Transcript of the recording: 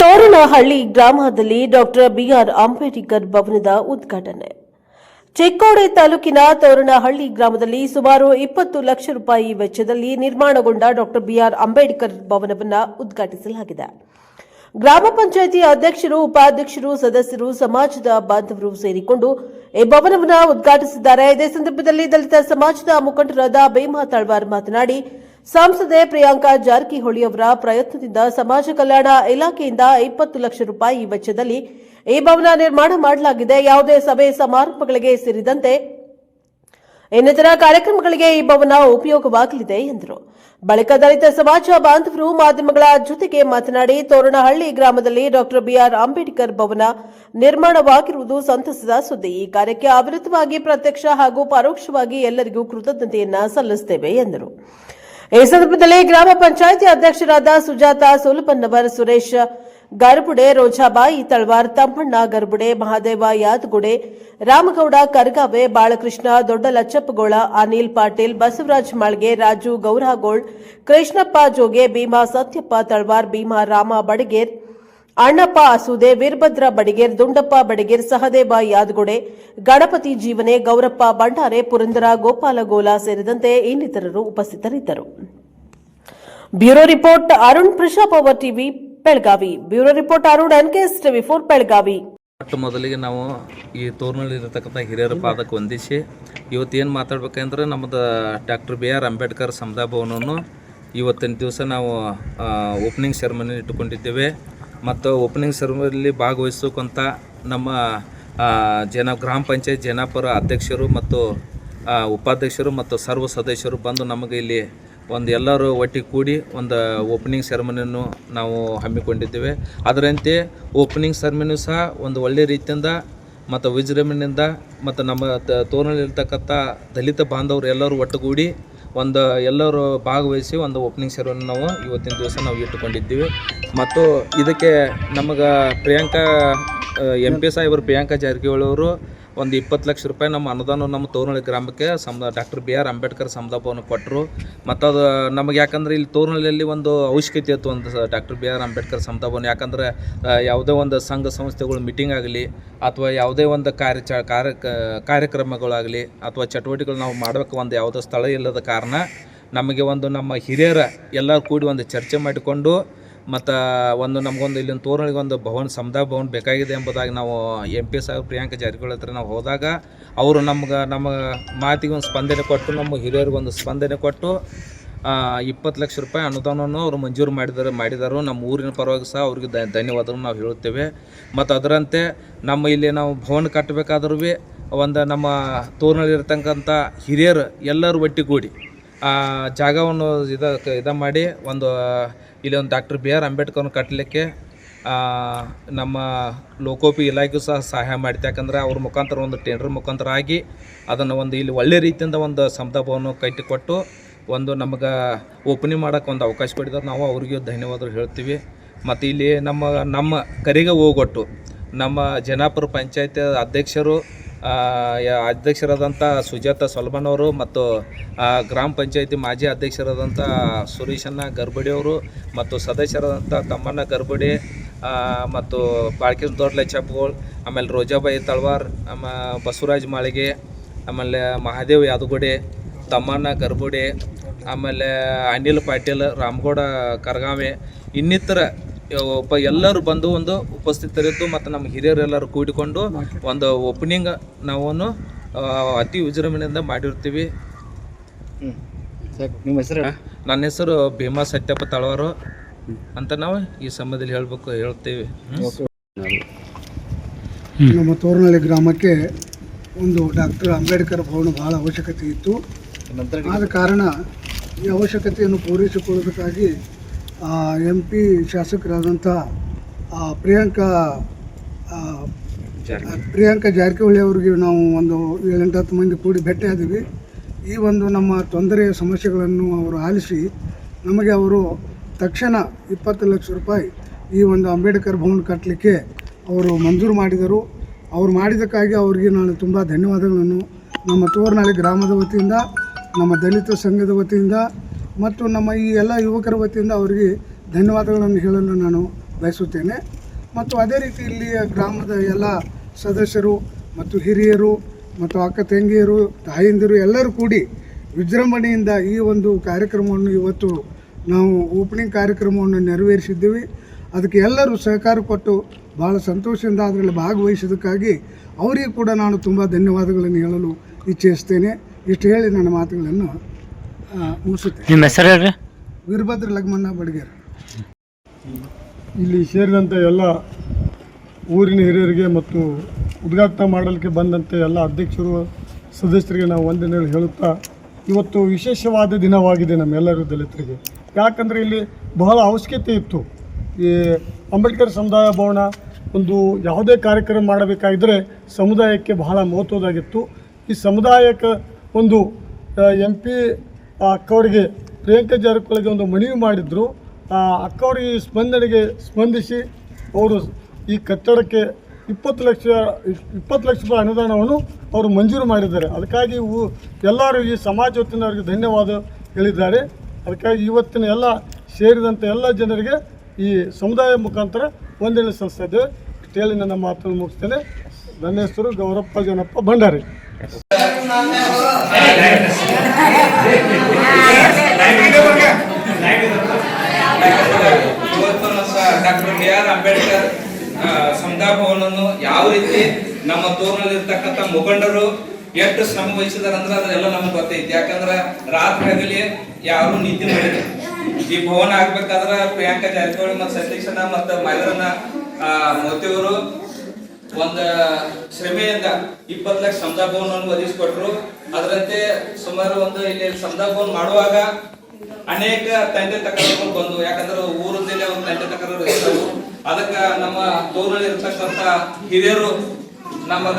ತೋರಣಹಳ್ಳಿ ಗ್ರಾಮದಲ್ಲಿ doctor BR Ambedkar ಭವನದ ಉದ್ಘಾಟನೆ. ಚಿಕ್ಕೋಡೆ ತಾಲೂಕಿನ ತೋರಣಹಳ್ಳಿ ಗ್ರಾಮದಲ್ಲಿ ಸುಮಾರು ಇಪ್ಪತ್ತು ಲಕ್ಷ ರೂಪಾಯಿ ವೆಚ್ಚದಲ್ಲಿ ನಿರ್ಮಾಣಗೊಂಡ ಡಾಕ್ಟರ್ ಬಿಆರ್ ಅಂಬೇಡ್ಕರ್ ಭವನವನ್ನು ಉದ್ಘಾಟಿಸಲಾಗಿದೆ. ಗ್ರಾಮ ಪಂಚಾಯಿತಿ ಅಧ್ಯಕ್ಷರು, ಉಪಾಧ್ಯಕ್ಷರು, ಸದಸ್ಯರು, ಸಮಾಜದ ಬಾಂಧವರು ಸೇರಿಕೊಂಡು ಈ ಭವನವನ್ನು ಉದ್ಘಾಟಿಸಿದ್ದಾರೆ. ಇದೇ ಸಂದರ್ಭದಲ್ಲಿ ದಲಿತ ಸಮಾಜದ ಮುಖಂಡರಾದ ಬೇಮಾ ತಳ್ವಾರ್ ಮಾತನಾಡಿ ಸಂಸದೆ ಪ್ರಿಯಾಂಕಾ ಜಾರಕಿಹೊಳಿ ಅವರ ಪ್ರಯತ್ನದಿಂದ ಸಮಾಜ ಕಲ್ಯಾಣ ಇಲಾಖೆಯಿಂದ ಇಪ್ಪತ್ತು ಲಕ್ಷ ರೂಪಾಯಿ ವೆಚ್ಚದಲ್ಲಿ ಈ ಭವನ ನಿರ್ಮಾಣ ಮಾಡಲಾಗಿದೆ. ಯಾವುದೇ ಸಭೆ ಸಮಾರಂಭಗಳಿಗೆ ಸೇರಿದಂತೆ ಇನ್ನಿತರ ಕಾರ್ಯಕ್ರಮಗಳಿಗೆ ಈ ಭವನ ಉಪಯೋಗವಾಗಲಿದೆ ಎಂದರು. ಬಳಿಕ ದಲಿತ ಸಮಾಜ ಬಾಂಧವರು ಮಾಧ್ಯಮಗಳ ಜೊತೆಗೆ ಮಾತನಾಡಿ, ತೋರಣಹಳ್ಳಿ ಗ್ರಾಮದಲ್ಲಿ ಡಾಕ್ಟರ್ ಬಿಆರ್ ಅಂಬೇಡ್ಕರ್ ಭವನ ನಿರ್ಮಾಣವಾಗಿರುವುದು ಸಂತಸದ ಸುದ್ದಿ. ಈ ಕಾರ್ಯಕ್ಕೆ ಅವಿರತವಾಗಿ ಪ್ರತ್ಯಕ್ಷ ಹಾಗೂ ಪರೋಕ್ಷವಾಗಿ ಎಲ್ಲರಿಗೂ ಕೃತಜ್ಞತೆಯನ್ನ ಸಲ್ಲಿಸುತ್ತೇವೆ ಎಂದರು. ಈ ಸಂದರ್ಭದಲ್ಲಿ ಗ್ರಾಮ ಪಂಚಾಯಿತಿ ಅಧ್ಯಕ್ಷರಾದ ಸುಜಾತ ಸುಲಭನ್ನವರ್ ಸುರೇಶ್ ಗರ್ಬುಡೆ ರೋಜಾಬಾಯಿ ತಳ್ವಾರ್ ತಮ್ಮಣ್ಣ ಗರ್ಬುಡೆ ಮಹಾದೇವ ಯಾದಗುಡೆ ರಾಮಗೌಡ ಕರ್ಗಾವೆ ಬಾಳಕೃಷ್ಣ ದೊಡ್ಡ ಲಚ್ಚಪ್ಪಗೋಳ ಅನಿಲ್ ಪಾಟೀಲ್ ಬಸವರಾಜ್ ಮಾಳ್ಗೆ ರಾಜು ಗೌರಗೋಳ್ ಕೃಷ್ಣಪ್ಪ ಜೋಗೆ ಭೀಮಾ ಸತ್ಯಪ್ಪ ತಳ್ವಾರ್ ಭೀಮಾ ರಾಮ ಬಡಗೇರ್ ಅಣ್ಣಪ್ಪ ಅಸೂದೆ, ವೀರಭದ್ರ ಬಡಿಗೇರ್, ದುಂಡಪ್ಪ ಬಡಿಗೇರ್, ಸಹದೇವ ಯಾದಗುಡೆ, ಗಣಪತಿ ಜೀವನೆ, ಗೌರಪ್ಪ ಬಂಡಾರೆ ಪುರಂದರ ಗೋಪಾಲಗೋಲ ಸೇರಿದಂತೆ ಇನ್ನಿತರರು ಉಪಸ್ಥಿತರಿದ್ದರು. Bureau report, Arun Prathap our TV, Belagavi. Bureau report, Arun, NKS TV four, Belagavi. ಮೊಟ್ಟ ಮೊದಲಿಗೆ ನಾವು ಈ ತೋರ್ನಲ್ಲಿ ಇರತಕ್ಕಂಥ ಹಿರಿಯರ ಪಾದಕ್ಕೆ ವಂದಿಸಿ ಏನು ಮಾತಾಡ್ಬೇಕಂದ್ರೆ ನಮ್ಮದು ಡಾಕ್ಟರ್ ಬಿ ಆರ್ ಅಂಬೇಡ್ಕರ್ ಸಮುದಾಯ ಭವನವನ್ನು ಇವತ್ತಿನ ದಿವಸ ನಾವು ಓಪನಿಂಗ್ ಸೆರೆಮನಿ ಇಟ್ಟುಕೊಂಡಿದ್ದೇವೆ. ಮತ್ತು ಓಪನಿಂಗ್ ಸೆರೆಮನಿಯಲ್ಲಿ ಭಾಗವಹಿಸೋಕ್ಕಂತ ನಮ್ಮ ಜನ, ಗ್ರಾಮ ಪಂಚಾಯತ್ ಜನಪರ ಅಧ್ಯಕ್ಷರು ಮತ್ತು ಉಪಾಧ್ಯಕ್ಷರು ಮತ್ತು ಸರ್ವ ಸದಸ್ಯರು ಬಂದು ನಮಗೆ ಇಲ್ಲಿ ಒಂದು ಎಲ್ಲರೂ ಒಟ್ಟಿಗೆ ಕೂಡಿ ಒಂದು ಓಪನಿಂಗ್ ಸೆರೆಮನಿಯನ್ನು ನಾವು ಹಮ್ಮಿಕೊಂಡಿದ್ದೇವೆ. ಅದರಂತೆ ಓಪನಿಂಗ್ ಸೆರೆಮನಿ ಸಹ ಒಂದು ಒಳ್ಳೆಯ ರೀತಿಯಿಂದ ಮತ್ತು ವಿಜೃಂಭಣೆಯಿಂದ ಮತ್ತು ನಮ್ಮ ತೋರಣಲ್ಲಿರ್ತಕ್ಕಂಥ ದಲಿತ ಬಾಂಧವರು ಎಲ್ಲರೂ ಒಟ್ಟುಗೂಡಿ ಒಂದು ಎಲ್ಲರೂ ಭಾಗವಹಿಸಿ ಒಂದು ಓಪನಿಂಗ್ ಸೆರೆಮನಿ ನಾವು ಇವತ್ತಿನ ದಿವಸ ನಾವು ಇಟ್ಟುಕೊಂಡಿದ್ದೀವಿ. ಮತ್ತು ಇದಕ್ಕೆ ನಮಗೆ ಪ್ರಿಯಾಂಕಾ ಎಂ ಪಿ ಸಾಹೇಬರು ಪ್ರಿಯಾಂಕಾ ಜಾರಕಿಹೊಳಿ ಅವರು ಒಂದು ಇಪ್ಪತ್ತು ಲಕ್ಷ ರೂಪಾಯಿ ನಮ್ಮ ಅನುದಾನ ನಮ್ಮ ತೋರ್ನಳ್ಳಿ ಗ್ರಾಮಕ್ಕೆ ಸಮ ಡಾಕ್ಟರ್ ಬಿ ಆರ್ ಅಂಬೇಡ್ಕರ್ ಸಮದಾಪವನ್ನು ಕೊಟ್ಟರು ಮತ್ತು ಅದು ನಮಗೆ ಯಾಕಂದ್ರೆ ಇಲ್ಲಿ ತೋರ್ನಳ್ಳಿಯಲ್ಲಿ ಒಂದು ಅವಶ್ಯಕತೆ ಇತ್ತು ಒಂದು ಡಾಕ್ಟರ್ ಬಿ ಆರ್ ಅಂಬೇಡ್ಕರ್ ಸಮದಾಪವನ್ನು ಯಾಕಂದರೆ ಯಾವುದೇ ಒಂದು ಸಂಘ ಸಂಸ್ಥೆಗಳು ಮೀಟಿಂಗ್ ಆಗಲಿ ಅಥವಾ ಯಾವುದೇ ಒಂದು ಕಾರ್ಯ ಕಾರ್ಯ ಕಾರ್ಯಕ್ರಮಗಳಾಗಲಿ ಅಥವಾ ಚಟುವಟಿಕೆಗಳು ನಾವು ಮಾಡಬೇಕು ಒಂದು ಯಾವುದೋ ಸ್ಥಳ ಇಲ್ಲದ ಕಾರಣ ನಮಗೆ ಒಂದು ನಮ್ಮ ಹಿರಿಯರ ಎಲ್ಲರೂ ಕೂಡಿ ಒಂದು ಚರ್ಚೆ ಮಾಡಿಕೊಂಡು ಮತ್ತು ಒಂದು ನಮಗೊಂದು ಇಲ್ಲಿನ ತೋರಣಿಗೆ ಒಂದು ಭವನ, ಸಮುದಾಯ ಭವನ ಬೇಕಾಗಿದೆ ಎಂಬುದಾಗಿ ನಾವು ಎಂ ಪಿ ಸಾಹೇಬ್ ಪ್ರಿಯಾಂಕ ಜಾರಕಿಹೊಳಿ ಹತ್ರ ನಾವು ಹೋದಾಗ ಅವರು ನಮ್ಗೆ, ನಮ್ಮ ಮಾತಿಗೆ ಒಂದು ಸ್ಪಂದನೆ ಕೊಟ್ಟು, ನಮ್ಮ ಹಿರಿಯರಿಗೊಂದು ಸ್ಪಂದನೆ ಕೊಟ್ಟು ಇಪ್ಪತ್ತು ಲಕ್ಷ ರೂಪಾಯಿ ಅನುದಾನವನ್ನು ಅವರು ಮಂಜೂರು ಮಾಡಿದರು ಮಾಡಿದರು. ನಮ್ಮ ಊರಿನ ಪರವಾಗಿ ಸಹ ಅವ್ರಿಗೆ ದ ಧನ್ಯವಾದವನ್ನು ನಾವು ಹೇಳುತ್ತೇವೆ. ಮತ್ತು ಅದರಂತೆ ನಮ್ಮ ಇಲ್ಲಿ ನಾವು ಭವನ ಕಟ್ಟಬೇಕಾದ್ರೂ ಒಂದು ನಮ್ಮ ತೋರಿನಲ್ಲಿರ್ತಕ್ಕಂಥ ಹಿರಿಯರು ಎಲ್ಲರೂ ಒಟ್ಟಿಗೂಡಿ ಆ ಜಾಗವನ್ನು ಇದ ಇದ ಮಾಡಿ ಒಂದು ಇಲ್ಲಿ ಒಂದು ಡಾಕ್ಟರ್ ಬಿ ಆರ್ ಅಂಬೇಡ್ಕರ್ನ ಕಟ್ಟಲಿಕ್ಕೆ ನಮ್ಮ ಲೋಕೋಪಿ ಇಲಾಖೆಯು ಸಹ ಸಹಾಯ ಮಾಡಿದೆ. ಯಾಕಂದ್ರೆ ಅವ್ರ ಮುಖಾಂತರ ಒಂದು ಟೆಂಡರ್ ಮುಖಾಂತರ ಆಗಿ ಅದನ್ನು ಒಂದು ಇಲ್ಲಿ ಒಳ್ಳೆ ರೀತಿಯಿಂದ ಒಂದು ಸಂದರ್ಭವನ್ನು ಕಟ್ಟಿಕೊಟ್ಟು ಒಂದು ನಮಗೆ ಓಪನಿಂಗ್ ಮಾಡೋಕ್ಕೆ ಒಂದು ಅವಕಾಶ ಕೊಟ್ಟಿದ್ದಾರೆ. ನಾವು ಅವ್ರಿಗೆ ಧನ್ಯವಾದ ಹೇಳ್ತೀವಿ. ಮತ್ತು ಇಲ್ಲಿ ನಮ್ಮ ನಮ್ಮ ಕರೆಗೆ ಹೋಗೊಟ್ಟು ನಮ್ಮ ಜನಾಪುರ ಪಂಚಾಯತ್ ಅಧ್ಯಕ್ಷರು ಅಧ್ಯಕ್ಷರಾದಂಥ ಸುಜಾತ ಸೊಲ್ಬನವರು ಮತ್ತು ಗ್ರಾಮ ಪಂಚಾಯತಿ ಮಾಜಿ ಅಧ್ಯಕ್ಷರಾದಂಥ ಸುರೇಶಣ್ಣ ಗರ್ಬಡಿ ಅವರು ಮತ್ತು ಸದಸ್ಯರಾದಂಥ ತಮ್ಮಣ್ಣ ಗರ್ಬಡಿ ಮತ್ತು ಬಾಳ್ಕೇಶ್ ದೊಡ್ಡ ಚಪ್ಗೋಳ್ ಆಮೇಲೆ ರೋಜಾಬಾಯಿ ತಳ್ವಾರ್ ಆಮ ಬಸವರಾಜ್ ಮಾಳಿಗೆ, ಆಮೇಲೆ ಮಹಾದೇವ್ ಯಾದಗುಡಿ, ತಮ್ಮಣ್ಣ ಗರ್ಬುಡಿ ಆಮೇಲೆ ಅನಿಲ್ ಪಾಟೀಲ್, ರಾಮಗೌಡ ಕರ್ಗಾವೆ, ಇನ್ನಿತರ ಒಬ್ಬ ಎಲ್ಲರೂ ಬಂದು ಒಂದು ಉಪಸ್ಥಿತರಿದ್ದು ಮತ್ತು ನಮ್ಮ ಹಿರಿಯರೆಲ್ಲರೂ ಕೂಡಿಕೊಂಡು ಒಂದು ಓಪನಿಂಗ್ ನಾವನ್ನು ಅತಿ ವಿಜೃಂಭಣೆಯಿಂದ ಮಾಡಿರ್ತೀವಿ. ನಿಮ್ಮ ಹೆಸರು? ನನ್ನ ಹೆಸರು ಭೀಮಾ ಸತ್ಯಪ್ಪ ತಳವಾರು ಅಂತ ನಾವು ಈ ಸಂಬಂಧದಲ್ಲಿ ಹೇಳ್ಬೇಕು ಹೇಳ್ತೀವಿ. ನಮ್ಮ ತೋರ್ನಹಳ್ಳಿ ಗ್ರಾಮಕ್ಕೆ ಒಂದು ಡಾಕ್ಟರ್ ಅಂಬೇಡ್ಕರ್ ಭವನ ಬಹಳ ಅವಶ್ಯಕತೆ ಇತ್ತು. ನಂತರ ಆದ ಕಾರಣ ಈ ಅವಶ್ಯಕತೆಯನ್ನು ಪೂರೈಸಿಕೊಳ್ಳೋದಕ್ಕಾಗಿ ಎಂ ಪಿ ಶಾಸಕರಾದಂಥ ಪ್ರಿಯಾಂಕಾ ಪ್ರಿಯಾಂಕಾ ಜಾರಕಿಹೊಳಿ ಅವರಿಗೆ ನಾವು ಒಂದು ಏಳೆಂಟು ಹತ್ತು ಮಂದಿ ಕೂಡಿ ಭೇಟಿಯಾದೀವಿ ಈ ಒಂದು ನಮ್ಮ ತೊಂದರೆಯ ಸಮಸ್ಯೆಗಳನ್ನು ಅವರು ಆಲಿಸಿ ನಮಗೆ ಅವರು ತಕ್ಷಣ ಇಪ್ಪತ್ತು ಲಕ್ಷ ರೂಪಾಯಿ ಈ ಒಂದು ಅಂಬೇಡ್ಕರ್ ಭವನ ಕಟ್ಟಲಿಕ್ಕೆ ಅವರು ಮಂಜೂರು ಮಾಡಿದರು. ಅವರು ಮಾಡಿದ್ದಕ್ಕಾಗಿ ಅವರಿಗೆ ನಾನು ತುಂಬ ಧನ್ಯವಾದಗಳನ್ನು. ನಮ್ಮ ತೋರ್ನಾಳಿ ಗ್ರಾಮದ ವತಿಯಿಂದ, ನಮ್ಮ ದಲಿತ ಸಂಘದ ವತಿಯಿಂದ ಮತ್ತು ನಮ್ಮ ಈ ಎಲ್ಲ ಯುವಕರ ವತಿಯಿಂದ ಅವರಿಗೆ ಧನ್ಯವಾದಗಳನ್ನು ಹೇಳಲು ನಾನು ಬಯಸುತ್ತೇನೆ. ಮತ್ತು ಅದೇ ರೀತಿ ಇಲ್ಲಿಯ ಗ್ರಾಮದ ಎಲ್ಲ ಸದಸ್ಯರು ಮತ್ತು ಹಿರಿಯರು ಮತ್ತು ಅಕ್ಕ ತಂಗಿಯರು, ತಾಯಂದಿರು ಎಲ್ಲರೂ ಕೂಡಿ ವಿಜೃಂಭಣೆಯಿಂದ ಈ ಒಂದು ಕಾರ್ಯಕ್ರಮವನ್ನು ಇವತ್ತು ನಾವು ಓಪನಿಂಗ್ ಕಾರ್ಯಕ್ರಮವನ್ನು ನೆರವೇರಿಸಿದ್ದೀವಿ. ಅದಕ್ಕೆ ಎಲ್ಲರೂ ಸಹಕಾರ ಕೊಟ್ಟು ಭಾಳ ಸಂತೋಷದಿಂದ ಅದರಲ್ಲಿ ಭಾಗವಹಿಸಿದ್ದಕ್ಕಾಗಿ ಅವರಿಗೆ ಕೂಡ ನಾನು ತುಂಬ ಧನ್ಯವಾದಗಳನ್ನು ಹೇಳಲು ಇಚ್ಛಿಸ್ತೇನೆ. ಇಷ್ಟು ಹೇಳಿ ನನ್ನ ಮಾತುಗಳನ್ನು ಆ, ಮುಗಿಸುತ್ತೇನೆ ನಿಮ್ಮ ಹೆಸರು ಹೇಳ್ರಿ? ವೀರಭದ್ರ ಲಗ್ಮಣ್ಣ ಬಡಗೇರು. ಇಲ್ಲಿ ಸೇರಿದಂತೆ ಎಲ್ಲ ಊರಿನ ಹಿರಿಯರಿಗೆ ಮತ್ತು ಉದ್ಘಾಟನೆ ಮಾಡಲಿಕ್ಕೆ ಬಂದಂತೆ ಎಲ್ಲ ಅಧ್ಯಕ್ಷರು ಸದಸ್ಯರಿಗೆ ನಾವು ವಂದನೆಗಳು ಹೇಳುತ್ತಾ ಇವತ್ತು ವಿಶೇಷವಾದ ದಿನವಾಗಿದೆ ನಮ್ಮೆಲ್ಲರೂ ದಲಿತರಿಗೆ. ಯಾಕಂದರೆ ಇಲ್ಲಿ ಬಹಳ ಅವಶ್ಯಕತೆ ಇತ್ತು. ಈ ಅಂಬೇಡ್ಕರ್ ಸಮುದಾಯ ಭವನ ಒಂದು ಯಾವುದೇ ಕಾರ್ಯಕ್ರಮ ಮಾಡಬೇಕಾಗಿದ್ದರೆ ಸಮುದಾಯಕ್ಕೆ ಬಹಳ ಮಹತ್ವದಾಗಿತ್ತು ಈ ಸಮುದಾಯಕ್ಕೆ ಒಂದು ಎಂ ಪಿ ಅಕ್ಕವರಿಗೆ ಪ್ರಿಯಾಂಕಾ ಜಾರಕಿಹೊಳಿಗೆ ಒಂದು ಮನವಿ ಮಾಡಿದ್ರು. ಆ ಅಕ್ಕವರಿಗೆ ಸ್ಪಂದನೆಗೆ ಸ್ಪಂದಿಸಿ ಅವರು ಈ ಕಟ್ಟಡಕ್ಕೆ ಇಪ್ಪತ್ತು ಲಕ್ಷ ಇಪ್ಪತ್ತು ಲಕ್ಷ ರೂಪಾಯಿ ಅನುದಾನವನ್ನು ಅವರು ಮಂಜೂರು ಮಾಡಿದ್ದಾರೆ. ಅದಕ್ಕಾಗಿ ಎಲ್ಲರೂ ಈ ಸಮಾಜ ಹೊತ್ತಿನವರಿಗೆ ಧನ್ಯವಾದ ಹೇಳಿದ್ದಾರೆ. ಅದಕ್ಕಾಗಿ ಇವತ್ತಿನ ಎಲ್ಲ ಸೇರಿದಂಥ ಎಲ್ಲ ಜನರಿಗೆ ಈ ಸಮುದಾಯ ಮುಖಾಂತರ ವಂದನೆ ಸಲ್ಲಿಸ್ತಾ ಇದ್ದೇವೆ. ನನ್ನ ಮಾತನ್ನು ಮುಗಿಸ್ತೇನೆ. ನನ್ನ ಹೆಸರು Gowrappa, Janappa, Bhandari. Doctor B R Ambedkar ಸಮುದಾಯ ಭವನನ್ನು ಯಾವ ರೀತಿ ನಮ್ಮ ತೋರಿನಲ್ಲಿರ್ತಕ್ಕಂಥ ಮುಖಂಡರು ಎಷ್ಟು ಶ್ರಮ ವಹಿಸಿದಾರೆ ಅಂದ್ರೆ ಅದೆಲ್ಲ ನಮ್ಗೆ ಗೊತ್ತೈತಿ. ಯಾಕಂದ್ರೆ ರಾತ್ರಿ ಹಗಲಿ ಯಾರು ನಿದ್ದೆ ಮಾಡಿದ್ರು ಈ ಭವನ ಆಗ್ಬೇಕಾದ್ರ ಪ್ರಿಯಾಂಕಾ ಜಾರಕಿಹೊಳಿ ಮತ್ತು ಸತೀಶನ ಮತ್ತು ಮೈಲರನ್ನ ಮೋತಿಯವರು ಒಂದು ಶ್ರಮೆಯಿಂದ ಇಪ್ಪತ್ತು ಲಕ್ಷ ಭವನವನ್ನು ಒದಗಿಸಿಕೊಟ್ರು. ಅದರಂತೆ ಸುಮಾರು ಒಂದು ಇಲ್ಲಿ ಸಮುದಾಯ ಭವನ ಮಾಡುವಾಗ ಅನೇಕ ತಂದೆ ತಕರಾರುಗಳು ಬಂದು, ಯಾಕಂದ್ರೆ ಊರದಲ್ಲಿ ಒಂದು ತಂದೆ ತಕರಾರು ಇರ್ತವು. ಅದಕ್ಕ ನಮ್ಮ ತೋರಲ್ಲಿ ಇರ್ತಕ್ಕಂಥ ಹಿರಿಯರು ನಮಗ